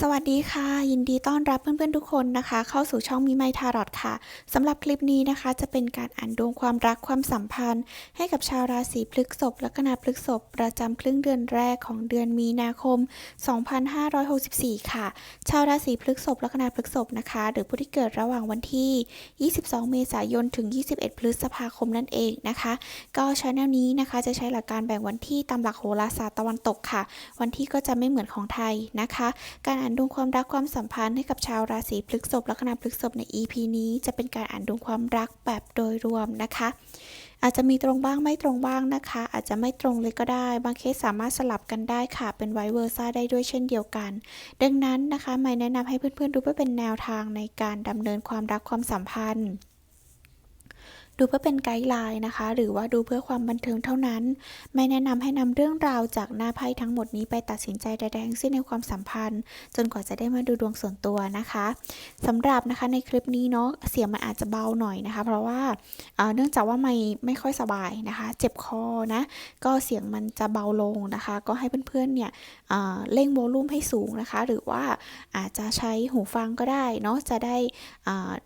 สวัสดีค่ะ ยินดีต้อนรับเพื่อนๆทุกคนนะคะ เข้าสู่ช่องมีไมทารอดค่ะสำหรับคลิปนี้นะคะ จะเป็นการอ่านดวงความรักความสัมพันธ์ ให้กับชาวราศีพฤษภและคณะพฤษภประจำครึ่งเดือนแรกของเดือนมีนาคม 2564 ค่ะ ชาวราศีพฤษภและคณะพฤษภนะคะ หรือผู้ที่เกิดระหว่างวันที่ 22 เมษายนถึง 21 พฤษภาคมนั่นเองนะคะ ก็ชแนลนี้นะคะจะใช้หลักการแบ่งวันที่ตามหลักโหราศาสตร์ตะวันตกค่ะ วันที่ก็จะไม่เหมือนของไทยนะคะ การอ่านดวงความรักความสัมพันธ์ให้กับชาวราศีพฤษภและคณะพฤษภใน EP นี้ จะเป็นการอ่านดวงความรักแบบโดยรวมนะคะ อาจจะมีตรงบ้างไม่ตรงบ้างนะคะ อาจจะไม่ตรงเลยก็ได้ บางเคสสามารถสลับกันได้ค่ะ เป็นไวเวอร์ซ่าได้ด้วยเช่นเดียวกัน ดังนั้นนะคะไม่แนะนำให้เพื่อนๆดูเพื่อเป็นแนวทางในการดำเนินความรักความสัมพันธ์ ดูเพื่อเป็นไกด์ไลน์นะคะ หรือว่าดูเพื่อความบันเทิงเท่านั้น ไม่แนะนำให้นำเรื่องราวจากหน้าไพ่ทั้งหมดนี้ไปตัดสินใจใดๆทั้งสิ้นในความสัมพันธ์ จนกว่าจะได้มาดูดวงส่วนตัวนะคะสำหรับนะคะในคลิปนี้เนาะเสียงมันอาจจะเบาหน่อยนะคะ เพราะว่าเนื่องจากว่าไม่ไม่ค่อยสบายนะคะ เจ็บคอนะก็เสียงมันจะเบาลงนะคะ ก็ให้เพื่อนๆเนี่ยเอ่อเร่งโวลูมให้สูงนะคะ หรือว่าอาจจะใช้หูฟังก็ได้เนาะจะได้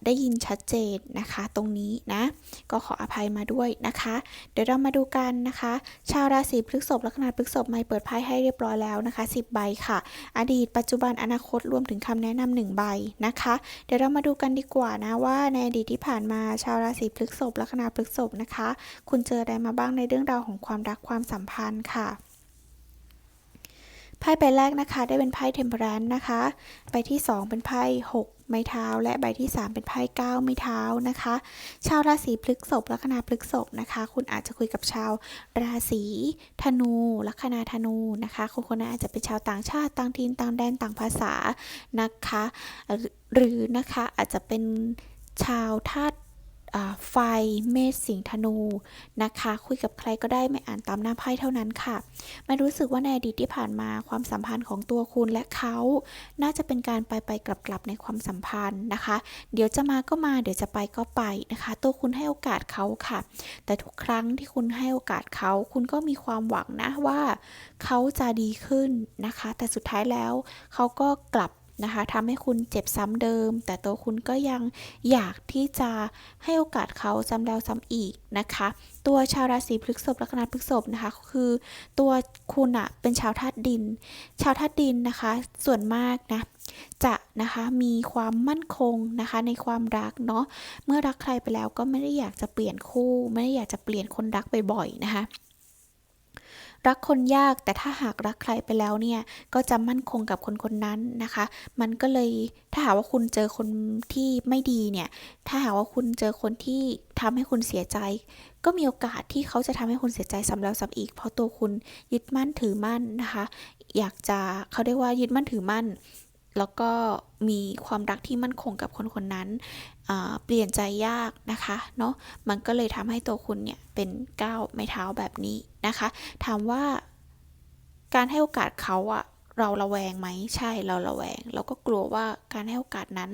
ได้ยินชัดเจนนะคะ ตรงนี้นะก็ขออภัยมาด้วยนะคะ เดี๋ยวเรามาดูกันนะคะ ชาวราศีพฤษภลัคนาพฤษภไม่เปิดไพ่ให้เรียบร้อยแล้วนะคะ 10 ใบค่ะ อดีต ปัจจุบันอนาคตรวมถึงคำแนะนำหนึ่งใบนะคะ เดี๋ยวเรามาดูกันดีกว่านะว่าในอดีตที่ผ่านมาชาวราศีพฤษภลัคนาพฤษภนะคะ คุณเจออะไรมาบ้างในเรื่องราวของความรักความสัมพันธ์ค่ะ ไพ่ใบแรกนะคะ ได้เป็นไพ่เทมเพอรนนะคะ ใบที่ 2 เป็นไพ่6ไม้เท้า และใบที่ 3 เป็นไพ่9ไม้เท้านะคะ ชาวราศีพฤกษภลัคนาพฤกษภนะคะ คุณอาจจะคุยกับชาวราศีธนูลัคนาธนูนะคะคนคนนั้นอาจจะเป็นชาวต่างชาติต่างถิ่นต่างแดนต่างภาษานะคะ หรือนะคะอาจจะเป็นชาวธาตุ ไฟ เมษสิงห์ธนูนะคะ คุยกับใครก็ได้ไม่อ่านตามหน้าไพ่เท่านั้นค่ะมันรู้สึกว่าในอดีตที่ผ่านมาความสัมพันธ์ของตัวคุณและเขา น่าจะเป็นการไปไปกลับกลับในความสัมพันธ์นะคะ เดี๋ยวจะมาก็มา เดี๋ยวจะไปก็ไปนะคะ ตัวคุณให้โอกาสเขาค่ะ แต่ทุกครั้งที่คุณให้โอกาสเขา คุณก็มีความหวังนะว่าเขาจะดีขึ้นนะคะ แต่สุดท้ายแล้วเขาก็กลับ นะคะทำให้คุณเจ็บซ้ำเดิม แต่ตัวคุณก็ยังอยากที่จะให้โอกาสเขาซ้ำแล้วซ้ำอีกนะคะ ตัวชาวราศีพฤษภลัคนาพฤษภนะคะคือตัวคุณอะเป็นชาวธาตุดิน ชาวธาตุดินนะคะ ส่วนมากนะจะนะคะมีความมั่นคงนะคะในความรักเนาะเมื่อรักใครไปแล้วก็ไม่ได้อยากจะเปลี่ยนคู่ ไม่ได้อยากจะเปลี่ยนคนรักบ่อยๆนะคะ รักคนยากแต่ถ้าหากรักใครไปแล้วเนี่ยก็จะมั่นคงกับคนคนนั้นนะคะ มันก็เลยถ้าหากว่าคุณเจอคนที่ไม่ดีเนี่ยถ้าหากว่าคุณเจอคนที่ทำให้คุณเสียใจ ก็มีโอกาสที่เขาจะทำให้คุณเสียใจซ้ำแล้วซ้ำอีก เพราะตัวคุณยึดมั่นถือมั่นนะคะ อยากจะเขาเรียกว่ายึดมั่นถือมั่นแล้วก็มีความรักที่มั่นคงกับคนคนนั้นเปลี่ยนใจยากนะคะเนาะมันก็เลยทำให้ตัวคุณเนี่ยเป็นก้าวไม้เท้าแบบนี้นะคะ ถามว่าการให้โอกาสเขาอะเราระแวงไหมใช่เราระแวง เราก็กลัวว่าการให้โอกาสนั้น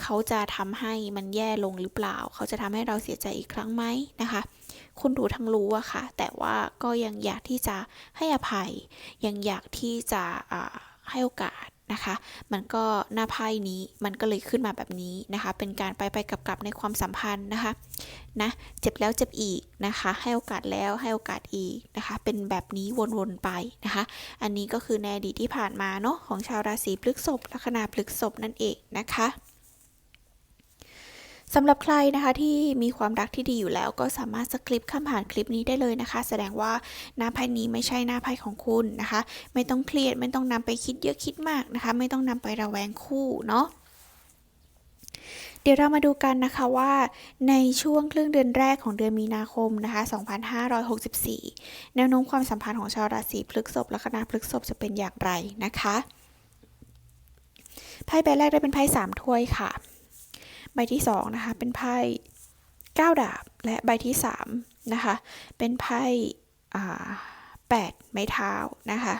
เขาจะทำให้มันแย่ลงหรือเปล่า เขาจะทำให้เราเสียใจอีกครั้งไหมนะคะ คุณรู้ทั้งรู้อะค่ะ แต่ว่าก็ยังอยากที่จะให้อภัย ยังอยากที่จะให้โอกาส นะคะ มันก็หน้าไพ่นี้มันก็เลยขึ้นมาแบบนี้นะคะ เป็นการไปไปกลับกลับในความสัมพันธ์นะคะนะเจ็บแล้วเจ็บอีกนะคะ ให้โอกาสแล้วให้โอกาสอีกนะคะ เป็นแบบนี้วนๆไปนะคะ อันนี้ก็คือในอดีตที่ผ่านมาเนาะของชาวราศีพฤษภลัคนาพฤษภนั่นเองนะคะ สำหรับใครนะคะที่มีความรักที่ดีอยู่แล้ว ก็สามารถสคริปต์ข้ามผ่านคลิปนี้ได้เลยนะคะ แสดงว่าหน้าไพ่นี้ไม่ใช่หน้าไพ่ของคุณนะคะ ไม่ต้องเครียดไม่ต้องนำไปคิดเยอะคิดมากนะคะ ไม่ต้องนำไประแวงคู่เนาะเดี๋ยวเรามาดูกันนะคะว่าในช่วงครึ่งเดือนแรกของเดือนมีนาคมนะคะ 2564 แนวโน้มความสัมพันธ์ของชาวราศีพฤษภและคณะพฤษภจะเป็นอย่างไรนะคะ ไพ่ใบแรกได้เป็นไพ่สามถ้วยค่ะ ใบที่สองนะคะเป็นไพ่เก้าดาบ และใบที่สามนะคะเป็นไพ่แปดไม้เท้านะคะ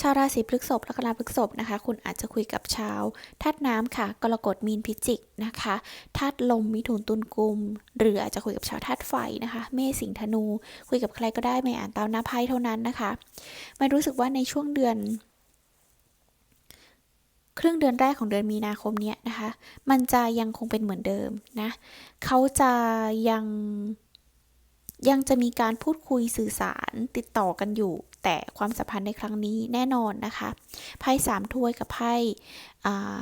ชาวราศีพฤษภและกราพฤษภนะคะ คุณอาจจะคุยกับชาวธาตุน้ำค่ะ กรกฎมีนพิจิกนะคะธาตุลมมิถุนตุลกุม หรืออาจจะคุยกับชาวธาตุไฟนะคะ เมษสิงธนู คุยกับใครก็ได้ไม่อ่านตามหน้าไพ่เท่านั้นนะคะ ไมันรู้สึกว่าในช่วงเดือน ครึ่งเดือนแรกของเดือนมีนาคมเนี้ยนะคะ มันจะยังคงเป็นเหมือนเดิมนะเขาจะยังยังจะมีการพูดคุยสื่อสารติดต่อกันอยู่ แต่ความสัมพันธ์ในครั้งนี้แน่นอนนะคะ ไพ่สามถ้วยกับไพ่อ่า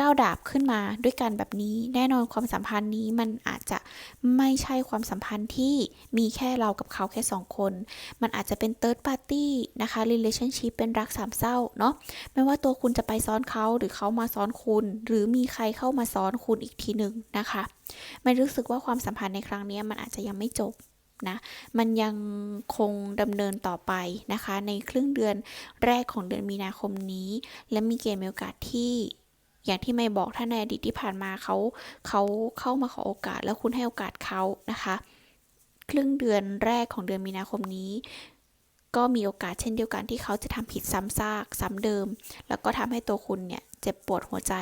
ก้าวดาบขึ้นมาด้วยกันแบบนี้แน่นอนความสัมพันธ์นี้มันอาจจะไม่ใช่ความสัมพันธ์ที่มีแค่เรากับเขาแค่สองคน มันอาจจะเป็น third party นะคะ relationship เป็นรักสามเศร้าเนาะไม่ว่าตัวคุณจะไปซ้อนเขาหรือเขามาซ้อนคุณ หรือมีใครเข้ามาซ้อนคุณอีกทีหนึ่งนะคะไม่รู้สึกว่าความสัมพันธ์ในครั้งนี้มันอาจจะยังไม่จบนะมันยังคงดำเนินต่อไปนะคะ ในครึ่งเดือนแรกของเดือนมีนาคมนี้ และมีเกณฑ์มีโอกาสที่ อย่างที่ไม่บอกถ้าในอดีตที่ผ่านมาเขาเขาเข้ามาขอโอกาสแล้วคุณให้โอกาสเขานะคะ ครึ่งเดือนแรกของเดือนมีนาคมนี้ ก็มีโอกาสเช่นเดียวกันที่เขาจะทำผิดซ้ำซากซ้ำเดิม แล้วก็ทำให้ตัวคุณเนี่ยเจ็บปวดหัวใจ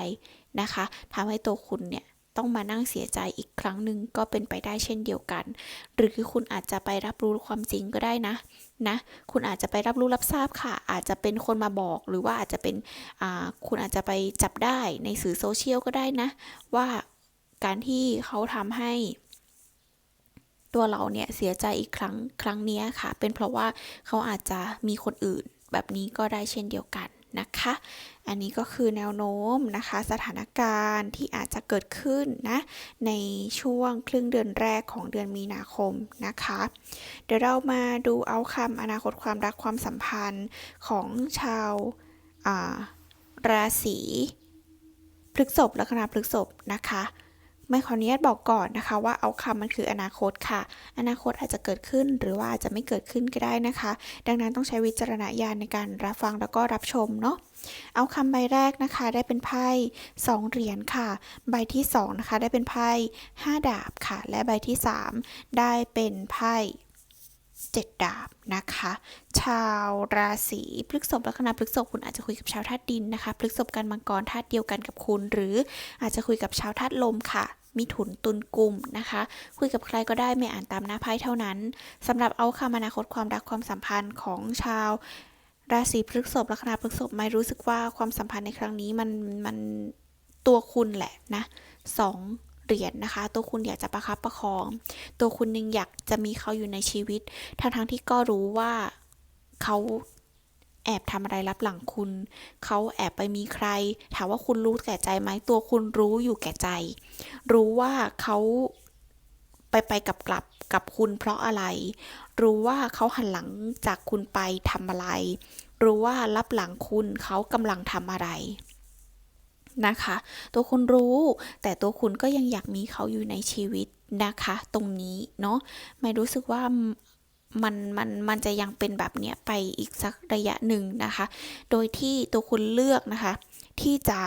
นะคะทำให้ตัวคุณเนี่ย ต้องมานั่งเสียใจอีกครั้งหนึ่งก็เป็นไปได้เช่นเดียวกัน หรือคุณอาจจะไปรับรู้ความจริงก็ได้นะนะคุณอาจจะไปรับรู้รับทราบค่ะ อาจจะเป็นคนมาบอกหรือว่าอาจจะเป็นคุณอาจจะไปจับได้ในสื่อโซเชียลก็ได้นะ ว่าการที่เขาทำให้ตัวเราเนี่ยเสียใจอีกครั้งครั้งนี้ค่ะ เป็นเพราะว่าเขาอาจจะมีคนอื่นแบบนี้ก็ได้เช่นเดียวกัน นะคะ อันนี้ก็คือแนวโน้มนะคะ สถานการณ์ที่อาจจะเกิดขึ้นนะในช่วงครึ่งเดือนแรกของเดือนมีนาคมนะคะ เดี๋ยวเรามาดูเอาคำอนาคตความรักความสัมพันธ์ของชาวาราศีพฤกษภลัคนาพฤกษภนะคะ ไม่ขออนุญาตบอกก่อนนะคะว่าเอาคำมันคืออนาคตค่ะ อนาคตอาจจะเกิดขึ้นหรือว่าอาจจะไม่เกิดขึ้นก็ได้นะคะ ดังนั้นต้องใช้วิจารณญาณในการรับฟังแล้วก็รับชมเนาะเอาคำใบแรกนะคะได้เป็นไพ่สองเหรียญค่ะ ใบที่สองนะคะได้เป็นไพ่ห้าดาบค่ะ และใบที่สามได้เป็นไพ่ เจ็ดดาบนะคะ ชาวราศีพฤกษภลัคนาพฤกษภคุณอาจจะคุยกับชาวธาตุดินนะคะพฤกษภกันมังกรธาตุเดียวกันกับคุณ หรืออาจจะคุยกับชาวธาตุลมค่ะมีถุนตุนกลุ่มนะคะ คุยกับใครก็ได้ไม่อ่านตามหน้าไพ่เท่านั้นสำหรับเอาคำอนาคตความรักความสัมพันธ์ของชาวราศีพฤกษภลัคนาพฤกษภไม่รู้สึกว่าความสัมพันธ์ในครั้งนี้มันมันตัวคุณแหละนะสอง เหรียญนะคะ ตัวคุณอยากจะประคับประคอง ตัวคุณยังอยากจะมีเขาอยู่ในชีวิต ทั้งทั้งๆที่ก็รู้ว่าเขาแอบทำอะไรลับหลังคุณ เขาแอบไปมีใคร ถามว่าคุณรู้แก่ใจไหม ตัวคุณรู้อยู่แก่ใจ รู้ว่าเขาไปไปกลับกลับกับคุณเพราะอะไร รู้ว่าเขาหันหลังจากคุณไปทำอะไร รู้ว่ารับหลังคุณเขากำลังทำอะไร นะคะ ตัวคุณรู้ แต่ตัวคุณก็ยังอยากมีเขาอยู่ในชีวิตนะคะ ตรงนี้เนาะไม่รู้สึกว่ามันมันมันจะยังเป็นแบบเนี้ยไปอีกสักระยะหนึ่งนะคะ โดยที่ตัวคุณเลือกนะคะ ที่จะ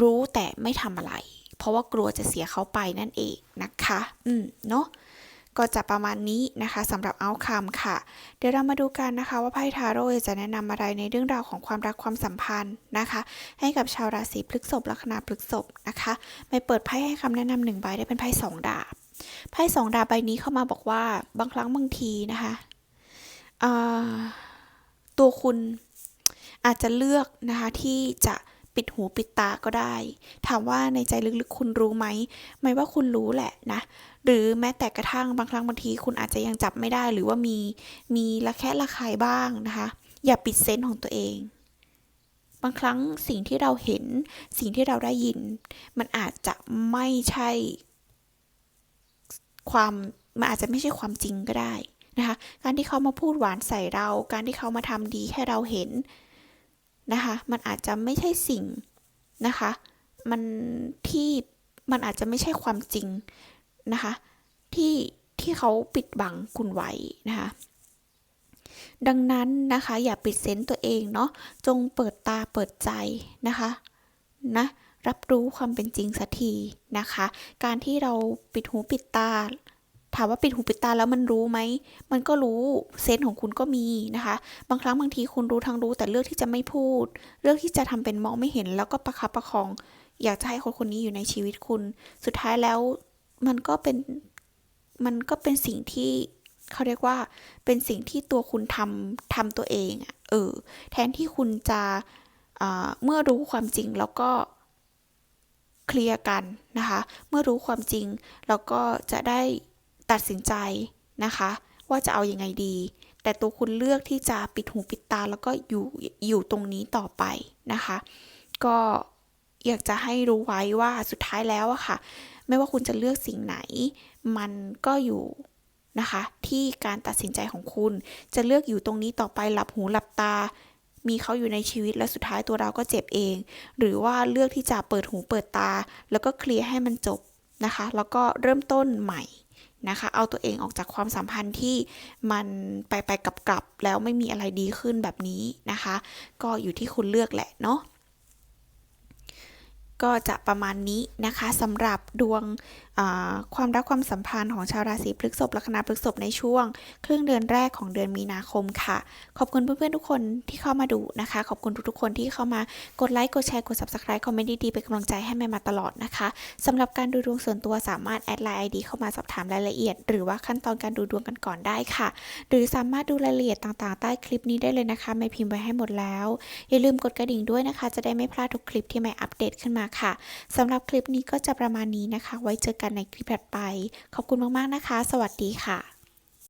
รู้แต่ไม่ทำอะไร เพราะว่ากลัวจะเสียเขาไปนั่นเองนะคะ อืมเนาะ ก็จะประมาณนี้นะคะสำหรับเอาคำค่ะ เดี๋ยวเรามาดูกันนะคะว่าไพ่ทาโร่จะแนะนำอะไรในเรื่องราวของความรักความสัมพันธ์นะคะ ให้กับชาวราศีพฤษภลัคนาพฤษภนะคะไม่เปิดไพ่ให้คำแนะนำหนึ่งใบได้เป็นไพ่สองดาบไพ่สองดาบใบนี้เข้ามาบอกว่าบางครั้งบางทีนะคะตัวคุณอาจจะเลือกนะคะที่จะ ปิดหูปิดตาก็ได้ ถามว่าในใจลึกๆคุณรู้ไหมไม่ว่าคุณรู้แหละนะ หรือแม้แต่กระทั่งบางครั้งบางทีคุณอาจจะยังจับไม่ได้หรือว่ามีมีระแคะระคายบ้างนะคะ อย่าปิดเซนส์ของตัวเอง บางครั้งสิ่งที่เราเห็นสิ่งที่เราได้ยิน มันอาจจะไม่ใช่ ความมันอาจจะไม่ใช่ความจริงก็ได้นะคะ การที่เขามาพูดหวานใส่เรา การที่เขามาทำดีให้เราเห็น นะคะ มันอาจจะไม่ใช่สิ่งนะคะ มันที่มันอาจจะไม่ใช่ความจริงนะคะ ที่ที่เขาปิดบังคุณไว้นะคะ ดังนั้นนะคะ อย่าปิดเซนต์ตัวเองเนาะ จงเปิดตาเปิดใจนะคะนะรับรู้ความเป็นจริงสักทีนะคะ การที่เราปิดหูปิดตา ถามว่าปิดหูปิดตาแล้วมันรู้ไหม มันก็รู้เซนส์ของคุณก็มีนะคะ บางครั้งบางทีคุณรู้ทั้งรู้แต่เลือกที่จะไม่พูด เลือกที่จะทำเป็นมองไม่เห็น แล้วก็ประคับประคอง อยากจะให้คนคนนี้อยู่ในชีวิตคุณ สุดท้ายแล้วมันก็เป็นมันก็เป็นสิ่งที่เขาเรียกว่าเป็นสิ่งที่ตัวคุณทำทำตัวเองอะเออแทนที่คุณจะเมื่อรู้ความจริงแล้วก็เคลียร์กันนะคะ เมื่อรู้ความจริงแล้วก็จะได้ ตัดสินใจนะคะ ว่าจะเอาอยัางไงดี แต่ตัวคุณเลือกที่จะปิดหูปิดตาแล้วก็อยู่อยู่ตรงนี้ต่อไปนะคะ ก็อยากจะให้รู้ไว้ว่าสุดท้ายแล้วอะค่ะ ไม่ว่าคุณจะเลือกสิ่งไหน มันก็อยู่นะคะ ที่การตัดสินใจของคุณ จะเลือกอยู่ตรงนี้ต่อไปหลับหูหลับตา มีเขาอยู่ในชีวิตและสุดท้ายตัวเราก็เจ็บเอง หรือว่าเลือกที่จะเปิดหูเปิดตา แล้วก็เคลียร์ให้มันจบนะคะ แล้วก็เริ่มต้นใหม่ นะคะ เอาตัวเองออกจากความสัมพันธ์ที่มันไปไปกลับกลับแล้วไม่มีอะไรดีขึ้นแบบนี้นะคะ ก็อยู่ที่คุณเลือกแหละเนาะ ก็จะประมาณนี้นะคะสำหรับดวงความรักความสัมพันธ์ของชาวราศีพฤษภลัคนาพฤษภในช่วง ครึ่งเดือนแรกของเดือนมีนาคมค่ะ ขอบคุณเพื่อนๆทุกคนที่เข้ามาดูนะคะ ขอบคุณทุกๆคนที่เข้ามากดไลค์กดแชร์กด subscribe คอมเมนต์ดีๆเป็นกำลังใจให้แม่มาตลอดนะคะสำหรับการดูดวงส่วนตัวสามารถแอดไลน์ ID เข้ามาสอบถามรายละเอียด หรือว่าขั้นตอนการดูดวงกันก่อนได้ค่ะ หรือสามารถดูรายละเอียดต่างๆ ใต้คลิปนี้ได้เลยนะคะไม่พิมพ์ไว้ให้หมดแล้วอย่าลืมกดกระดิ่งด้วยนะคะ จะได้ไม่พลาดทุกคลิปที่ไม่อัปเดตขึ้นมาค่ะสำหรับคลิปนี้ก็จะประมาณนี้นะคะ ไว้เจอกันในคลิปถัดไป ขอบคุณมากๆนะคะ สวัสดีค่ะ